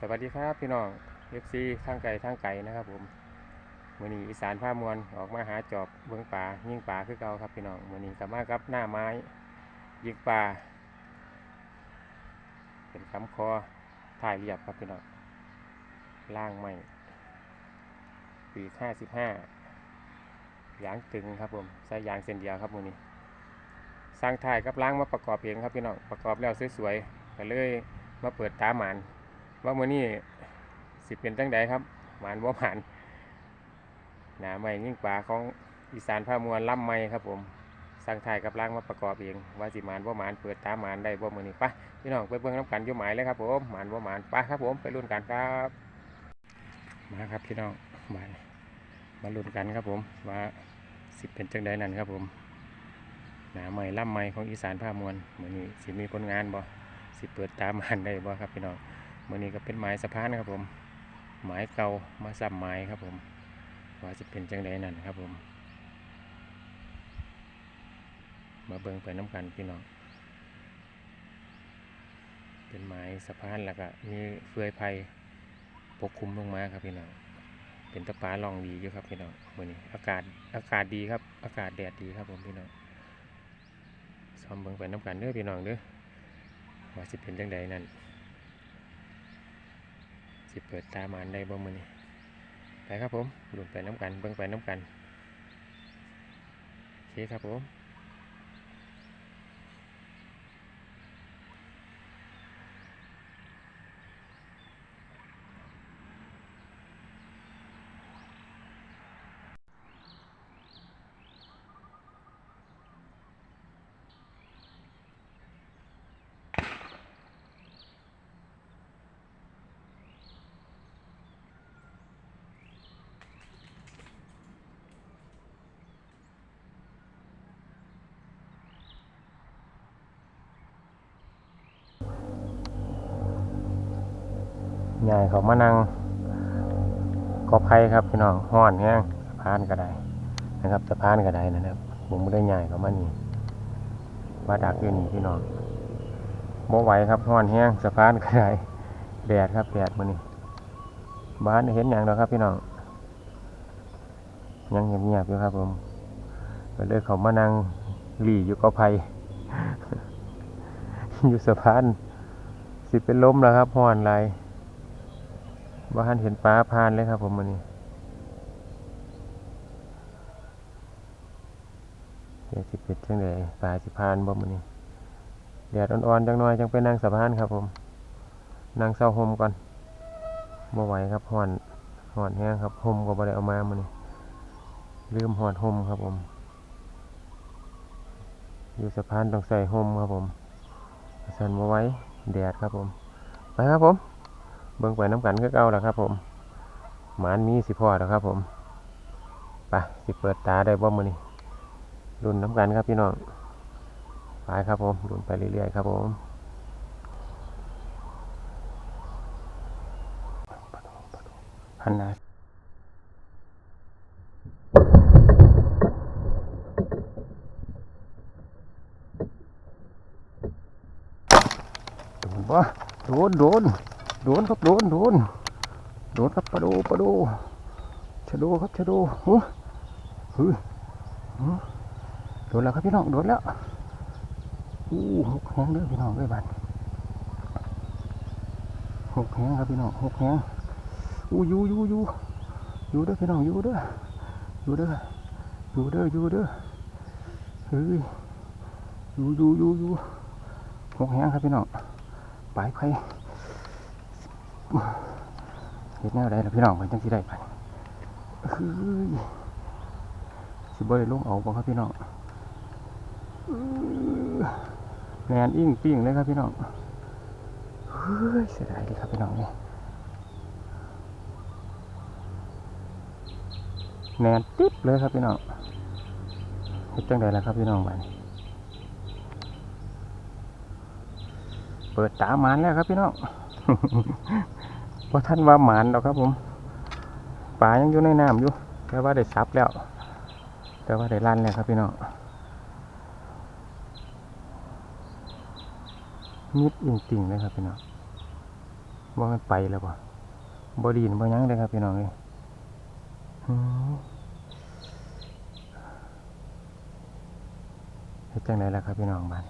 สวัสดีครับพี่น้องเอฟซีทางไก่ทางไก่นะครับผมมือนี้อีสานผ้ามวลออกมาหาจอบเบื้องป่ายิงป่าคือเก่าครับพี่น้องมือนี้กลับมากับหน้าไม้ยิงป่าเป็นคำคอถ่ายเรียบครับพี่น้องล่างไม่ปีห้าสิบห้ายางตึงครับผมใส่ยางเส้นเดียวครับมือนี้สร้างถ่ายกับล้างมาประกอบเองครับพี่น้องประกอบแล้วสวยๆก็เลยมาเปิดตาหมาน ว่ามื้อนี้สิเป็นจังใดครับ หมานบ่หมานหนาใหม่ยิ่งป่าของอีสานภามวลล่ำใหม่ครับผมสั่งถ่ายกับล้างมาประกอบเอง ว่าสิหมานบ่หมานเปิดตาหมานได้บ่มื้อนี้ปะพี่น้องไปเบิ่งน้ำกันอยู่หมายเลยครับผมหมานบ่หมานไปครับผมไปลุ้นกันครับมาครับพี่น้องมามาลุ้นกันครับผมว่าสิเป็นจังใดนั่นครับผมหนาใหม่ล่ำใหม่ของอีสานภามวลมื้อนี้สิมีผลงานบ่สิเปิดตาหมานได้บ่ครับพี่น้อง มื่อนี้ก็เป็นไม้สะพานครับผมไม้เก่ามาสับไม้ครับผมว่าจะเป็นจังไดนั่นครับผม มาเบิ่งไปน้ำกันพี่น้องเป็นไม้สะพานแล้วก็มีเฟื่อยไผ่ปกคลุมลงมาครับพี่น้องเป็นตะปาลองดีอยู่ครับพี่น้องมื่อนี้อากาศอากาศดีครับ อากาศแดดดีครับผมพี่น้องซ้อมเบิ่งไปน้ำกันเด้อพี่น้องเด้อว่าจะเป็นจังไดนั่น สิเปิดตามานได้บ่มือนี่ไปครับผมลุ้นไปน้ำกันเบิ่งไปน้ำกันโอเคครับผม ยายเขามานั่งกอไผ่ครับพี่น้องห้อนแห้งสะพานก็ได้นะครับสะพานก็ได้นะครับผมไม่ได้ยายเขามานี่มาดักอยู่นี่พี่น้องโมไหวครับห้อนแห้งสะพานก็ได้แดดครับแดดมื้อนี้บ้านเห็นอย่างเดียวครับพี่น้องยังเงียบๆอยู่ครับผมก็เลยเขามานั่งหลีอยู่กอไผ่อยู่สะพานสิเป็นล้มแล้วครับห้อนไร บ้านเห็นป้าพานเลยครับผมวันนี้เดี๋ยวสิเป็ดจังไดปลาสิพานบ่มันนี้แดดอ่อนๆจังน้อยจังไปนั่งสะพานครับผมนั่งเศร้าห่มก่อนบ่ไหวครับห่อนห่อนแห้งครับห่มก็บ่ได้เอามามันนี้ลืมหอดห่มครับผมอยู่สะพานต้องใส่ห่มครับผมสันบ่ไหวแดดครับผม ไปครับผม เบิ่งไปน้ำกันก็เก่าแล้วครับ ผมหมานมีสิพอแล้วครับ ผมไปสิเปิดตาได้บ่มือนี้รุ่นน้ำกันครับพี่น้องไปครับผมรุ่นไปเรื่อยๆครับผมพันนาโดนปะโดนโดน โดนครับโดนโดนโดนครับปลาโดปลาโดชะโดครับชะโดโอ้เฮ้ยหือโดนแล้วครับพี่น้องโดนแล้วอู้หกแห้งเด้อพี่น้องด้อบัดหกแห้งครับพี่น้องหกแห้งอู้ยูยูยูยูเด้อพี่น้องยูเด้อยูเด้อยูเด้อยูเด้อเฮ้ยอยูยูยูยูหกแห้งครับพี่น้องไปไป เฮ็ดแนวใดล่ะพี่น้องเพิ่นจังสิได้ไปเฮ้ยสิบ่ได้ลงเอาบ่ครับพี่น้องแนนอิ่งปิ้งเลยครับพี่น้องเฮ้ยเสียดายเลยครับพี่น้องนี่แนนติ๊บเลยครับพี่น้องเฮ็ดจังไดล่ะครับพี่น้องบัดนี้เปิดตาหมานแล้วครับพี่น้อง เพราะท่านว่าหมานแล้วครับผมปลายังอยู่ในน้ำอยู่แต่ว่าได้ซับแล้ว แต่ว่าได้ลั่นแล้วครับพี่น้องมิดจริงๆเลยครับพี่น้องว่ามันไปแล้วบ่ะบ่ดีนบ่หยังเลยครับพี่น้องเอ้ยเฮ็ดจังไดล่ะครับพี่น้องบ้าน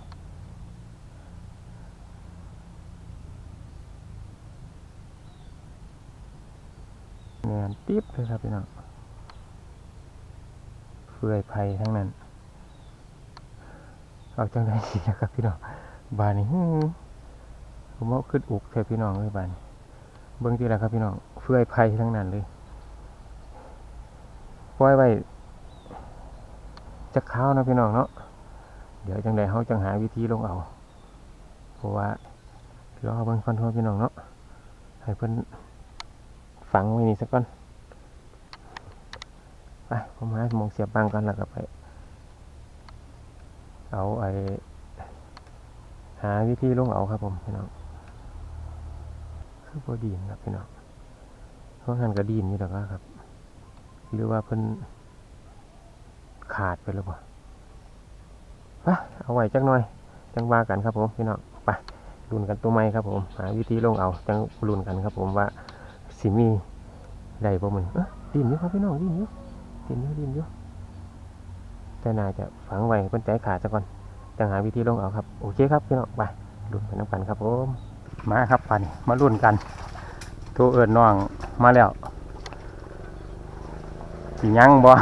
แมนติ๊บเลยครับพี่น้องเฟื่อยไผ่ทั้งนั้น เอาจังไดสินะครับพี่น้องบานนี้ผมเอาขึ้นอุกแท้พี่น้องเลยบานเบิ่งทีละครับพี่น้องเฟื่อยไผ่ทั้งนั้นเลยปล่อยไว้จักข้าวนะพี่น้องเนาะเดี๋ยวจังไดเฮาจังหาวิธีลงเอาเพราะว่ารอเบิ่งก่อนเถอะพี่น้องเนาะให้เพิ่น ฝังไว้นี่สักก่อนไปผมหาหมองเสียบบังกันแล้วก็ไป เอาไอหาวิธีลงเอาครับผมพี่น้องคือบ่ดีนครับพี่น้องเพราะงั้นก็ดีนอยู่แล้วครับ หรือว่าเพิ่นขาดไปแล้วบ่ไปเอาไว้จักหน่อย จังว่ากันครับผมพี่น้องไปลุ้นกันตัวใหม่ครับผม หาวิธีลงเอา จังลุ้นกันครับผมว่า สิมีได้บ่มันเออดินอยู่ครับพี่น้องดินอยู่ดินอยู่ดินอยู่แต่น่าจะฝังไว้เพิ่นใจขาดซะก่อนจังหาวิธีลงเอาครับ โอเคครับพี่น้องไปลุ้นไปน้ำกันครับผมมาครับปันมาลุ้นกันโทรเอิญน้องมาแล้วสิยังบ่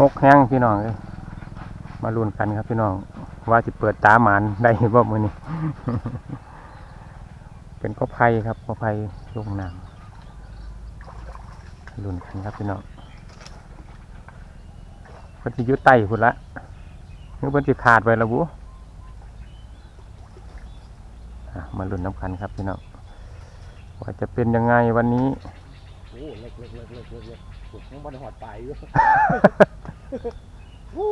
หกแห้งพี่น้องเอ้ยมาลุ้นกันครับพี่น้องว่าจะเปิดตาหมานได้บ่มือนี้ เป็นข้อภัยครับข้อภัยลงน้ำลุ้นกันครับพี่น้องเพิ่นสิอยุดไต้พุ่นละนึกเพิ่นสิขาดไปแล้วบุอะมาลุ้นน้ำกันครับพี่น้องว่าจะเป็นยังไงวันนี้โอ้เล็กเล็กเล็กเล็กเล็กเล็กขุดยังบนหอดปลายอยู่โอ้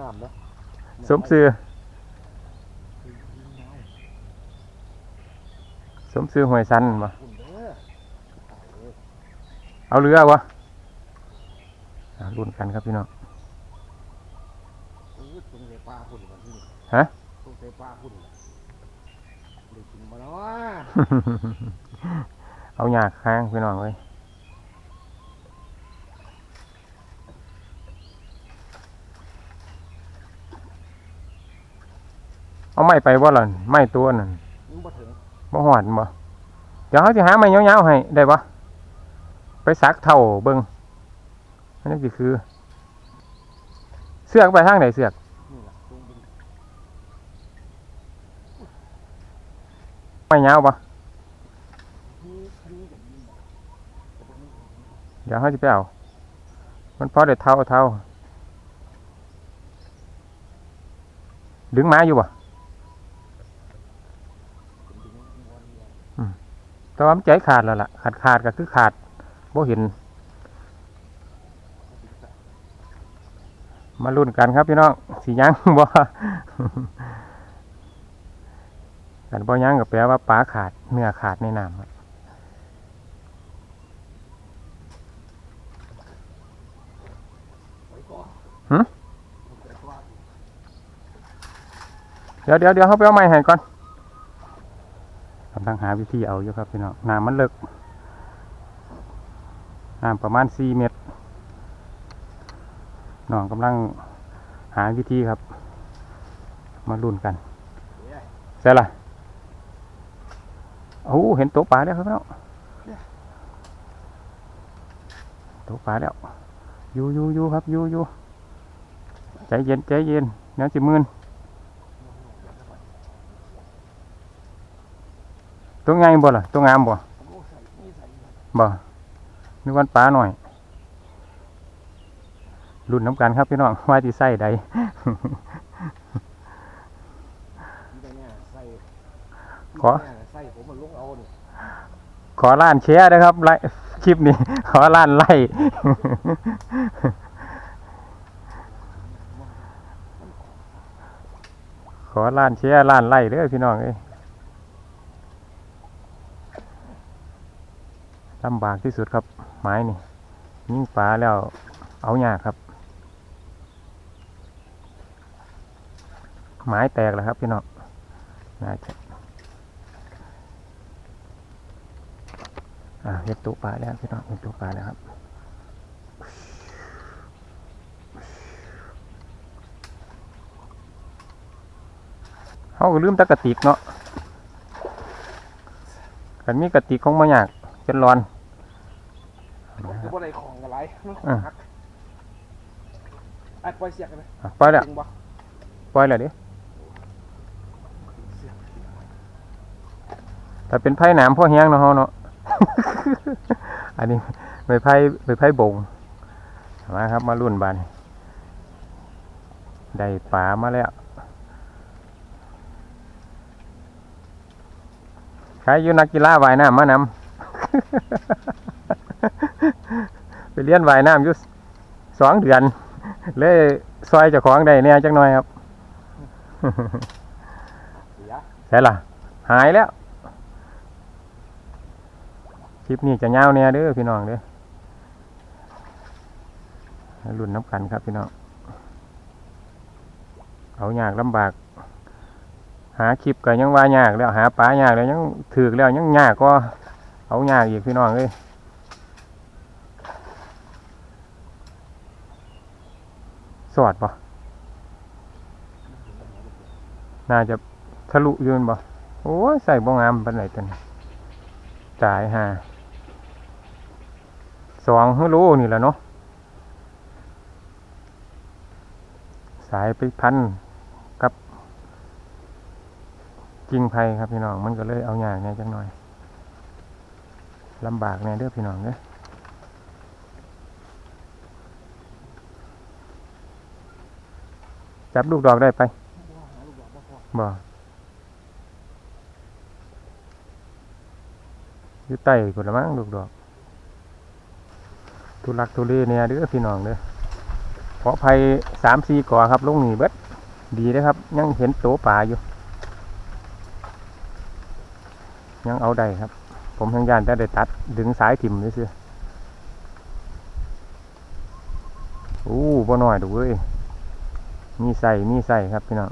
น้ำเนาะสมซื้อ สมซื้อหวยสันบ่คุณเด้อเอาเรือวะอะลุ้นกันครับพี่น้องเออตรงเสปลาคุณก่อนที่นี่ฮะตรงเสปลาคุณได้กินมาแล้วเอาหยากค้างพี่น้องเลยเอาไม้ไปบ่ล่ะไม้ตัวนั่นมันบ่ถึง บ่หอดบ่เดี๋ยวเขาจะหาไม้ยาวๆให้ได้บ่ไปซักเท่าเบิ่งอันนี้สิคือ เสือกไปทางไหนเสือกไม้ยาวบ่เดี๋ยวเขาจะไปเอา มันพอได้เท่าเท่าดึงไม้อยู่บ่ เป็นดึงวันเดียว แต่ว่ามันใจขาดแล้วล่ะ ขาดขาดก็คือขาดบ่เห็น มาลุ้นกันครับพี่น้องสียังบ่กันบ่ยังก็แปลว่าปลาขาดเนื้อขาดในน้ำเดี๋ยวเดี๋ยวเดี๋ยวเขาไปเอาไม้ให้ก่อน กำลังหาวิธีเอาอยู่ครับพี่น้องน้ำมันเลิกน้ำประมาณสี่เมตรน้องกำลังหาวิธีครับ มาลุ้นกันเดี๋ยวใช่ละโอ้เห็นตัวปลาแล้วครับพี่น้องตัวปลาแล้วอยู่อยู่อยู่ครับอยู่อยู่ใจเย็นใจเย็นเดี๋ยวสิมืน ตัวไงบ่ล่ะตัวงามบ่โอ้ใส่นี่ใส่นี่บ่นึกว่าปลาหน่อยรุ่นน้ำกันครับพี่น้องว่าที่ใส่ใดที่เนี่ยใส่ขอที่เนี่ยใส่ผมมันลุกเอานี่ขอล้านแชร์นะครับไลฟ์คลิปนี้ ขอล้านไล่ขอล้านแชร์ล้านไล่เด้อพี่น้องเอ้ ลำบากที่สุดครับ ไม้นี่ยิ่งปลาแล้วเอาหยากครับ ไม้แตกแล้วครับพี่น้องน่าจะอ่าเห็ดตุปลาแล้วพี่น้องเห็ดตุปลาแล้วครับเขาก็ลืมตะกติกเนาะกันมีกติกของมาอยากจนร้อน บ่ได้ของอะไรมันของอะหักไอ้ปล่อยเสียกันไหมอะปล่อยแล้วจริงบ่ปล่อยแล้วดิเสียกแต่เป็นไผ่หนามพ่อแห้งเนาะเฮาเนาะ อันนี้ใบไผ่ใบไผ่บงมาครับ มารุ่นบานได้ปลามาแล้วใครอยู่นักกีฬาว่ายน้ำมานำ ไปเรียนว่ายน้ำอยู่สองเดือน เลยซอยเจ้าของได้เนี่ยจักหน่อยครับเสียใช่ล่ะ หายแล้ว คลิปนี้จะยาวเนี่ยเด้อพี่น้องเด้อรุ่นน้ำกันครับพี่น้อง เอายากลำบาก หาคลิปก็ยังว่ายากแล้วหาปลายากแล้วยังถือแล้วยังยากก็เอายากอีกพี่น้องเอ้ย สอดปะน่าจะทะลุยืนบ่โอ้ยใส่บ่งามปานไหนตันตายห่าสองฮึโลนี่แหละเนาะสายไปพันกับกิ่งไผ่ครับพี่น้อง มันก็เลยเอาอย่างเนี่ยจังหน่อยลำบากแน่เด้อพี่น้องเด้อ จับลูกดอกได้ไปบ่หาลูกดอกบ่พอบ่อยู่ใต้พุ่นละมั้งลูกดอกทุลักทุเลเนี่ยเด้อพี่น้องเด้อขอภัยสามสี่ก่อครับลงนี่เบิดดีเด้อครับ ยังเห็นโตป่าอยู่ ยังเอาได้ครับ ผมทางยานจะได้ตัดดึงสายถิ่มนี่สิอู้บ่น้อยดูเว้ย มีใส่มีใส่ครับพี่น้อง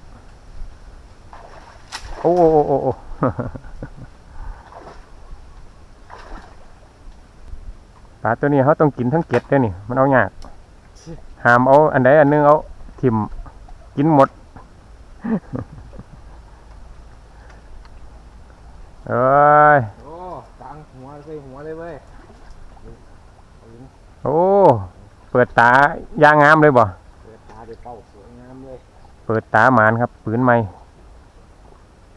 โอ้โอ้โอ้โอ้โอ้ปลาตัวนี้เขาต้องกินทั้งเกล็ดด้วยนี่มันเอายากหามเอาอันใดอันหนึงเอาทิมกินหมด เอ้ยโอ้ตังหัวใส่หัวเลยเว้ยโอ้ เปิดตายางงามเลยบ่ ปิดตาหมานครับปืนใหม่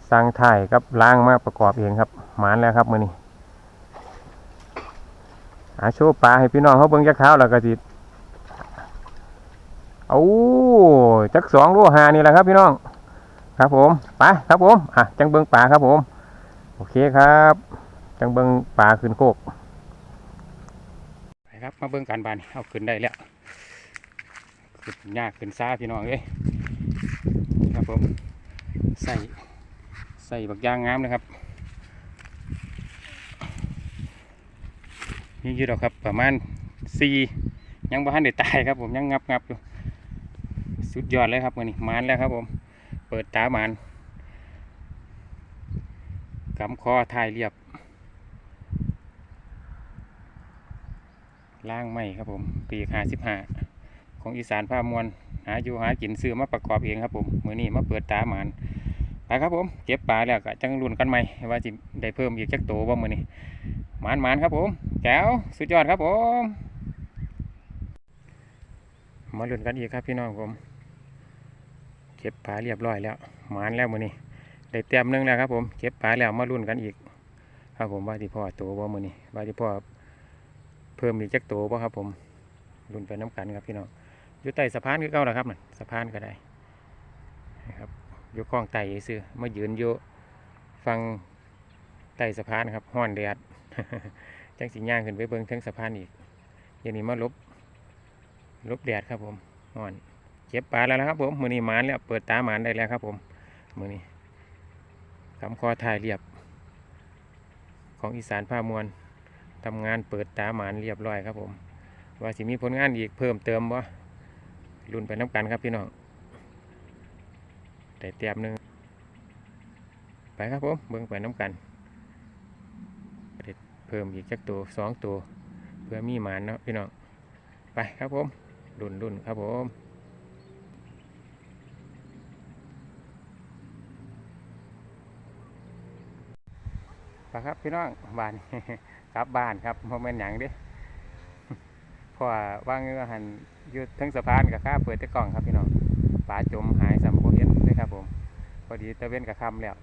สร้างถ่ายครับล้างมาประกอบเองครับหมานแล้วครับมือนี้อาโชว์ปลาให้พี่น้องเขาเบิ่งจักเท้าแล้วก็สิเอาจักสองโลหานี่แหละครับพี่น้อง ครับผมไปครับผมอะจังเบิ่งปลาครับผม โอเคครับ จังเบิ่งปลาขึ้นโคกไปครับมาเบิ่งการบานเอาขึ้นได้แล้วขึ้นยากขึ้นซ่าพี่น้องเอ้ย ครับผมใส่ใส่บักยางงามนะครับนี่อยืดหรอกครับประมาณสี่ยังบ้านได้ตายครับผมยังงับงับอยู่สุดยอดเลยครับวันนี้มานแล้วครับผมเปิดตามานกำคอถ่ายเรียบล่างไม้ครับผมปีห้าสิบห้าของอีสานภาพมวล หาอยู่หากินซื้อมาประกอบเองครับผมมือนี้มาเปิดตาหมานไปครับผม เก็บปลาแล้วก็จังรุ่นกันใหม่ว่าจิได้เพิ่มอีกจักโตบ่มือนี้หมานหมานครับผมแก้วสุดยอดครับผม มาลุ้นกันอีกครับพี่น้องผมเก็บปลาเรียบร้อยแล้วหมานแล้วมือนี้ได้เต็มหนึงแล้วครับผมเก็บปลาแล้วมาลุ้นกันอีก ครับผมว่าที่พ่อโตบ่มือนี้ว่าที่พ่อเพิ่มอีกจักโตบ่ครับผมลุ้นไปน้ำกันครับพี่น้อง อยู่ใต้สะพานก็เก่าแล้วครับนั่นสะพานก็ได้นะครับอยู่คลองไต่ซื้อมายืนอยู่ฟังใต้สะพานครับห้อนแดดจังสิย่างขึ้นไปเบิ่งเทั้งสะพานอีกอย่างนี้มาลบลบแดดครับผมห้อนเก็บปลาแล้วนะครับผมมือนี้หมานแล้วเปิดตาหมานได้แล้วครับผมมือนี้คำคอถ่ายเรียบ ของอีสานผ้ามวลทำงานเปิดตาหมานเรียบร้อยครับผม ว่าสิมีผลงานอีกเพิ่มเติมบ่ รุ่นไปน้ำกันครับพี่น้องแต่เตรียมหนึ่งไปครับผมเบิ่งไปน้ำกันเพิ่มอีกจักตัวสองตัวเพื่อมีหมานเนาะพี่น้องไปครับผมดุนดุนครับผมไปครับพี่น้องบ้านกลับบ้านครับโมเมนหยังดิ พราะว่าว่างเงือหันอยู่ทั้งสะพานกับข้าเปิดตะกล่องครับพี่น้องปลาจมหายสัมโบเห็นเลยครับผมพอดีตะเว้นกับคำแล้ว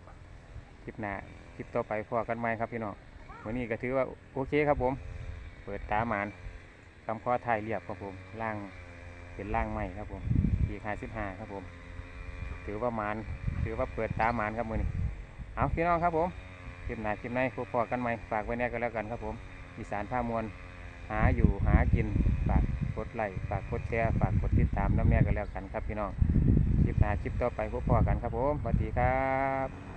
คลิปหน้าคลิปต่อไปพอกันไหมครับพี่น้องวันนี้ก็ถือว่าโอเคครับผม เปิดตาหมานคำข้อไทยเรียบครับผมล่างเป็นล่างใหม่ครับผมปีห้าสิบห้าครับผม ถือว่าหมานถือว่าเปิดตาหมานครับมือนี้เอาพี่น้องครับผมคลิปหน้าคลิปในพบพอกันไหมฝากไว้แน่ก็แล้วกันครับผมอีสานผ้ามวลาอยู่หากินฝากกดไลค์ฝากกดแชร์ฝากกดติดตามน้ำแม่กันแล้วกันครับพี่น้องคลิปหน้าคลิปต่อไปพบกันครับผมสวัสดีครับ